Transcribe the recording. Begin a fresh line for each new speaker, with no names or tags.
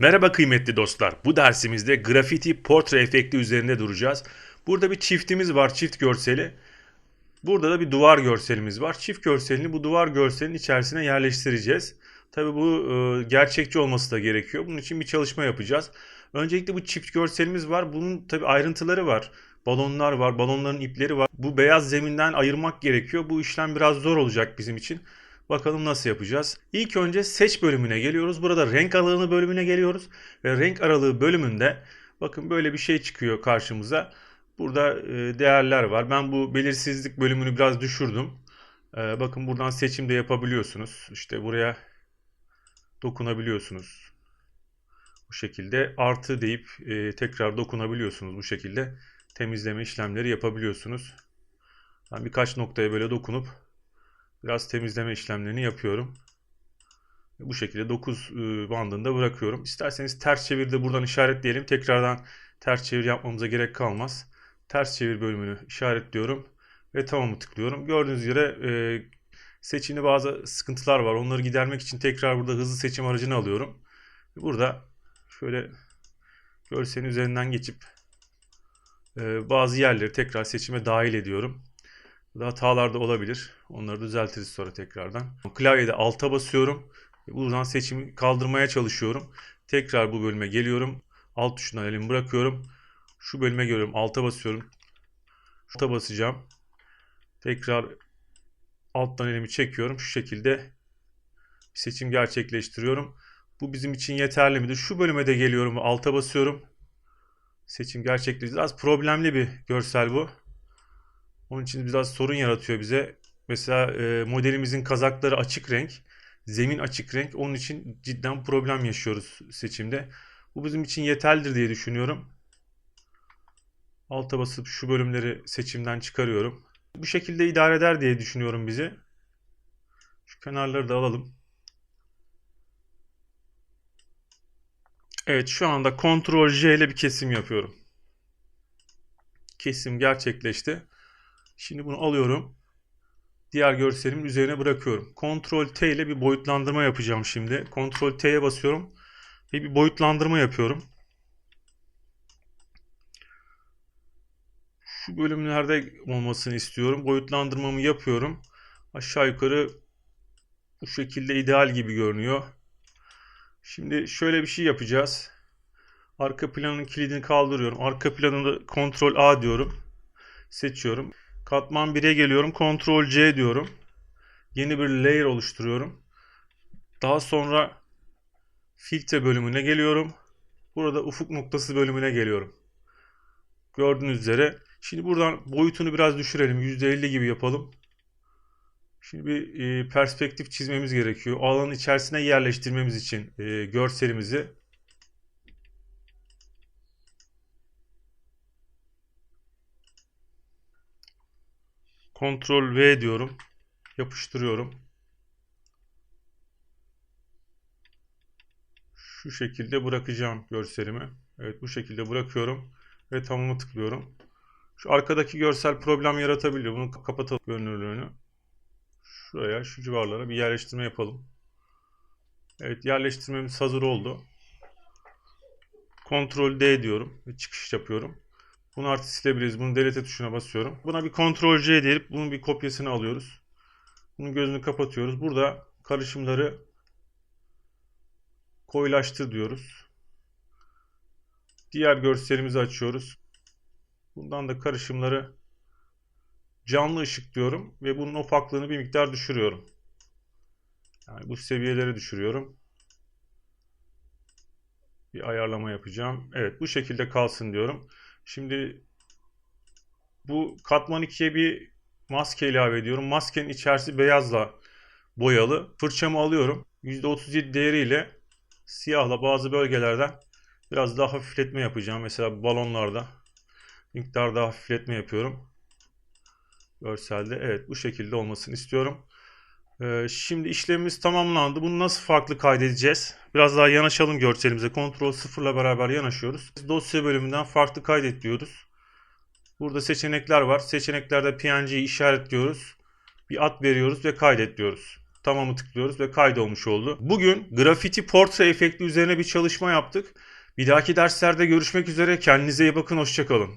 Merhaba kıymetli dostlar. Bu dersimizde grafiti portre efekti üzerinde duracağız. Burada bir çiftimiz var, çift görseli. Burada da bir duvar görselimiz var. Çift görselini bu duvar görselinin içerisine yerleştireceğiz. Tabii bu e, gerçekçi olması da gerekiyor. Bunun için bir çalışma yapacağız. Öncelikle bu çift görselimiz var. Bunun tabii ayrıntıları var. Balonlar var, balonların ipleri var. Bu beyaz zeminden ayırmak gerekiyor. Bu işlem biraz zor olacak bizim için. Bakalım nasıl yapacağız. İlk önce seç bölümüne geliyoruz. Burada renk aralığı bölümüne geliyoruz. Ve renk aralığı bölümünde bakın böyle bir şey çıkıyor karşımıza. Burada e, değerler var. Ben bu belirsizlik bölümünü biraz düşürdüm. E, bakın buradan seçim de yapabiliyorsunuz. İşte buraya dokunabiliyorsunuz. Bu şekilde artı deyip e, tekrar dokunabiliyorsunuz. Bu şekilde temizleme işlemleri yapabiliyorsunuz. Ben birkaç noktaya böyle dokunup biraz temizleme işlemlerini yapıyorum. Bu şekilde 9 bandında bırakıyorum. İsterseniz ters çevir de buradan işaretleyelim. Tekrardan ters çevir yapmamıza gerek kalmaz. Ters çevir bölümünü işaretliyorum ve tamamı tıklıyorum. Gördüğünüz üzere e, seçimde bazı sıkıntılar var. Onları gidermek için tekrar burada hızlı seçim aracını alıyorum. Burada şöyle görselin üzerinden geçip e, bazı yerleri tekrar seçime dahil ediyorum. Burada hatalar da olabilir. Onları düzeltiriz sonra tekrardan. Klavyede alta basıyorum. Buradan seçimi kaldırmaya çalışıyorum. Tekrar bu bölüme geliyorum. Alt tuşundan elimi bırakıyorum. Şu bölüme geliyorum. Alta basıyorum. Alta basacağım. Tekrar alttan elimi çekiyorum. Şu şekilde seçim gerçekleştiriyorum. Bu bizim için yeterli midir? Şu bölüme de geliyorum alta basıyorum. Seçim gerçekleşti. Biraz problemli bir görsel bu. Onun için biraz sorun yaratıyor bize. Mesela e, modelimizin kazakları açık renk. Zemin açık renk. Onun için cidden problem yaşıyoruz seçimde. Bu bizim için yeterlidir diye düşünüyorum. Alta basıp şu bölümleri seçimden çıkarıyorum. Bu şekilde idare eder diye düşünüyorum bizi. Şu kenarları da alalım. Evet şu anda Ctrl J ile bir kesim yapıyorum. Kesim gerçekleşti. Şimdi bunu alıyorum. Diğer görselimin üzerine bırakıyorum. Ctrl T ile bir boyutlandırma yapacağım şimdi. Ctrl T'ye basıyorum. Ve bir boyutlandırma yapıyorum. Şu bölümlerde olmasını istiyorum. Boyutlandırmamı yapıyorum. Aşağı yukarı bu şekilde ideal gibi görünüyor. Şimdi şöyle bir şey yapacağız. Arka planın kilidini kaldırıyorum. Arka planını Ctrl A diyorum. Seçiyorum. Katman 1'e geliyorum. Ctrl C diyorum. Yeni bir layer oluşturuyorum. Daha sonra filtre bölümüne geliyorum. Burada ufuk noktası bölümüne geliyorum. Gördüğünüz üzere. Şimdi buradan boyutunu biraz düşürelim. %50 gibi yapalım. Şimdi bir e, perspektif çizmemiz gerekiyor. Alanın içerisine yerleştirmemiz için e, görselimizi. Ctrl V diyorum. Yapıştırıyorum. Şu şekilde bırakacağım görselimi. Evet bu şekilde bırakıyorum ve tamamı tıklıyorum. Şu arkadaki görsel problem yaratabiliyor. Bunu kapatalım görünürlüğünü. Şuraya şu civarlara bir yerleştirme yapalım. Evet yerleştirmemiz hazır oldu. Ctrl D diyorum ve çıkış yapıyorum. Bunu artık silebiliriz. Bunu delete tuşuna basıyorum. Buna bir Ctrl C deyip bunun bir kopyasını alıyoruz. Bunun gözünü kapatıyoruz. Burada karışımları koyulaştır diyoruz. Diğer görselimizi açıyoruz. Bundan da karışımları canlı ışık diyorum ve bunun ofaklığını bir miktar düşürüyorum. Yani bu seviyeleri düşürüyorum. Bir ayarlama yapacağım. Evet bu şekilde kalsın diyorum. Şimdi bu katman 2'ye bir maske ilave ediyorum. Maskenin içerisi beyazla boyalı. Fırçamı alıyorum. %37 değeriyle siyahla bazı bölgelerden biraz daha hafifletme yapacağım. Mesela balonlarda miktar daha hafifletme yapıyorum. Görselde evet bu şekilde olmasını istiyorum. Ee, şimdi işlemimiz tamamlandı. Bunu nasıl farklı kaydedeceğiz? Biraz daha yanaşalım görselimize. Ctrl 0 ile beraber yanaşıyoruz. Dosya bölümünden farklı kaydet diyoruz. Burada seçenekler var. Seçeneklerde PNG'yi işaretliyoruz. Bir ad veriyoruz ve kaydet diyoruz. Tamamı tıklıyoruz ve kaydolmuş oldu. Bugün grafiti portre efekti üzerine bir çalışma yaptık. Bir dahaki derslerde görüşmek üzere. Kendinize iyi bakın. Hoşçakalın.